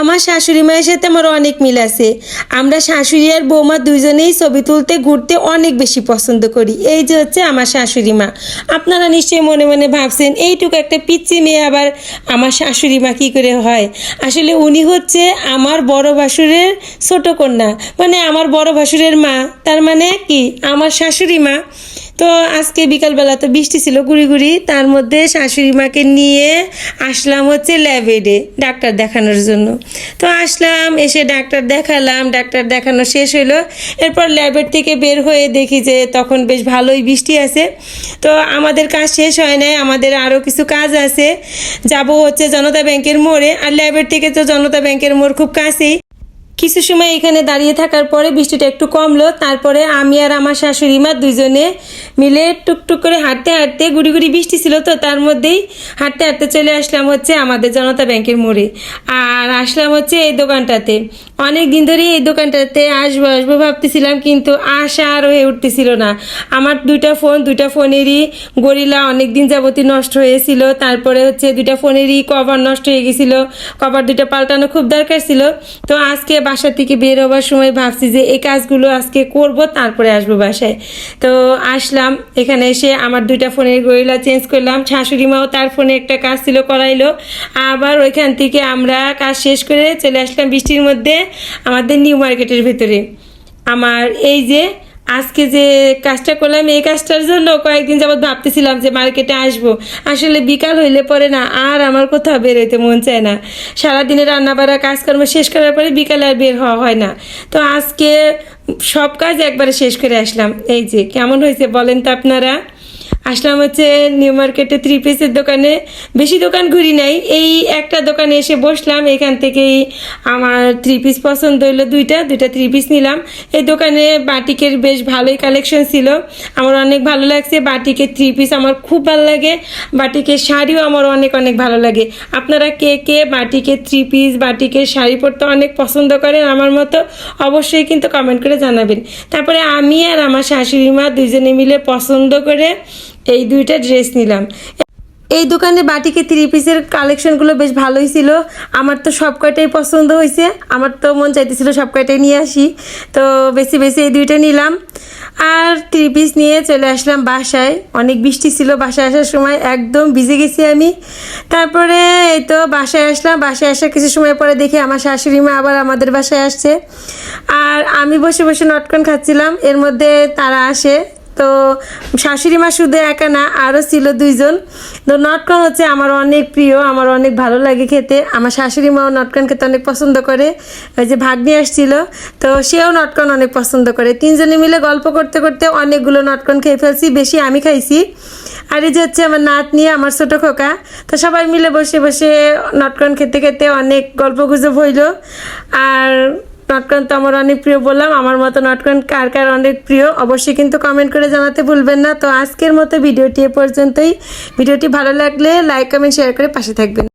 আমার শাশুড়ি মায়ের সাথে আমার অনেক মিল আছে। আমরা শাশুড়ি আর বৌমা দুইজনেই ছবি তুলতে, ঘুরতে অনেক বেশি পছন্দ করি। এই যে হচ্ছে আমার শাশুড়ি মা। আপনারা নিশ্চয়ই মনে মনে ভাবছেন, এইটুকু একটা পিচ্ছি মেয়ে আবার আমার শাশুড়ি মা কী করে হয়? আসলে উনি হচ্ছে আমার বড় ভাসুরের ছোট কন্যা। মানে আমার বড় ভাসুরের মা। তার মানে কি? আমার শাশুড়ি মা তো আজকে বিকালবেলা তো বৃষ্টি ছিল গুড়ি গুড়ি তার মধ্যে শাশুড়ি মাকে নিয়ে আসলাম হচ্ছে ল্যাবেডে ডাক্তার দেখানোর জন্য। তো আসলাম, এসে ডাক্তার দেখালাম, ডাক্তার দেখানো শেষ হলো এরপর ল্যাবের থেকে বের হয়ে দেখি যে তখন বেশ ভালোই বৃষ্টি আছে। তো আমাদের কাজ শেষ হয় নাই, আমাদের আরও কিছু কাজ আছে। যাব হচ্ছে জনতা ব্যাংকের মোড়ে, আর ল্যাবের থেকে তো জনতা ব্যাংকের মোড় খুব কাছেই। কিছু সময় এখানে দাঁড়িয়ে থাকার পরে বৃষ্টিটা একটু কমলো, তারপরে আমি আর আমার শাশুড়ি মা দুজনে মিলে টুকটুক করে হাঁটতে হাঁটতে গুড়ি গুড়ি বৃষ্টি ছিল তো, তার মধ্যেই হাঁটতে হাঁটতে চলে আসলাম হচ্ছে আমাদের জনতা ব্যাংকের মোড়ে। আর আসলাম হচ্ছে এই দোকানটাতে। অনেক দিন ধরেই এই দোকানটাতে আসব আসব ভাবতেছিলাম, কিন্তু আশা আর হয়ে উঠতেছিল না। আমার দুইটা ফোন, দুইটা ফোনেরই গরিলা অনেক দিন যাবতই নষ্ট হয়েছিল, তারপরে হচ্ছে দুইটা ফোনেরই কভার নষ্ট হয়ে গেছিল, কভার দুইটা পাল্টানো খুব দরকার ছিল। তো আজকে বাসা থেকে বের হওয়ার সময় ভাবছি যে এই কাজগুলো আজকে করব, তারপরে আসব বাসায়। তো আসলাম, এখানে এসে আমার দুইটা ফোনের গরিলা চেঞ্জ করলাম, শাশুড়ি মাও তার ফোনে একটা কাজ ছিল করাইলো। আবার ওইখান থেকে আমরা কাজ শেষ করে চলে আসলাম বৃষ্টির মধ্যে আমাদের নিউ মার্কেটের ভেতরে। আমার এই যে আজকে যে কাজটা করলাম, এই কাজটার জন্য কয়েকদিন যাবৎ ভাবতেছিলাম যে মার্কেটে আসব। আসলে বিকাল হইলে পরে না, আর আমার কোথাও বের হইতে মন চায় না। সারাদিনে রান্নাবাড়া, কাজকর্ম শেষ করার পরে বিকালে আর বের হওয়া হয় না। তো আজকে সব কাজ একবারে শেষ করে আসলাম। এই যে, কেমন হয়েছে বলেন তো আপনারা? আসলাম হচ্ছে নিউ মার্কেটে থ্রি পিসের দোকানে। বেশি দোকান ঘুরি নাই। এই একটা দোকানে এসে বসলাম। এখান থেকেই আমার থ্রি পিস পছন্দ হইল দুইটা। দুইটা থ্রি পিস নিলাম। এই দোকানে বাটিকের বেশ ভালোই কালেকশন ছিল। আমার অনেক ভালো লাগছে। বাটিকের থ্রি পিস আমার খুব ভালো লাগে। বাটিকের শাড়িও আমার অনেক অনেক ভালো লাগে। আপনারা কে কে বাটিকের থ্রি পিস বাটিকের শাড়ি পরতে অনেক পছন্দ করেন আমার মতো, অবশ্যই কিন্তু কমেন্ট করে জানাবেন। তারপরে আমি আর আমার শাশুড়ি মা দুজনে মিলে পছন্দ করে এই দুইটা ড্রেস নিলাম। এই দোকানে বাটিকে থ্রি পিসের কালেকশনগুলো বেশ ভালোই ছিল। আমার তো সব কয়টাই পছন্দ হয়েছে। আমার তো মন চাইতেছিল সব কয়টাই নিয়ে আসি। তো বেশি বেশি এই দুইটা নিলাম। আর থ্রি পিস নিয়ে চলে আসলাম বাসায়। অনেক বৃষ্টি ছিল বাসায় আসার সময়। একদম ভিজে গেছি আমি। তারপরে এই তো বাসায় আসলাম। বাসায় আসার কিছু সময় পরে দেখি আমার শাশুড়ি মা আবার আমাদের বাসায় আসছে। আর আমি বসে বসে নটকন খাচ্ছিলাম। এর মধ্যে তারা আসে। তো শাশুড়ি মা শুধু একা না, আরও ছিল দুইজন। তো নটকন হচ্ছে আমার অনেক প্রিয়, আমার অনেক ভালো লাগে খেতে। আমার শাশুড়ি মাও নটকন খেতে অনেক পছন্দ করে। ওই যে ভাগ্নি আসছিল, তো সেও নটকন অনেক পছন্দ করে। তিনজনে মিলে গল্প করতে করতে অনেকগুলো নটকন খেয়ে ফেলছি, বেশি আমি খাইছি। আর এই যে হচ্ছে আমার নাত নিয়ে আমার ছোটো খোকা, তো সবাই মিলে বসে বসে নটকন খেতে খেতে অনেক গল্প গুজব হইল। আর নটকন তো আমার অনেক প্রিয় বললাম। আমার মতো নটকন কার কার অনেক প্রিয়, অবশ্যই কিন্তু কমেন্ট করে জানাতে ভুলবেন না। তো আজকের মতো ভিডিওটি এ পর্যন্তই। ভিডিওটি ভালো লাগলে লাইক কমেন্ট শেয়ার করে পাশে থাকবেন।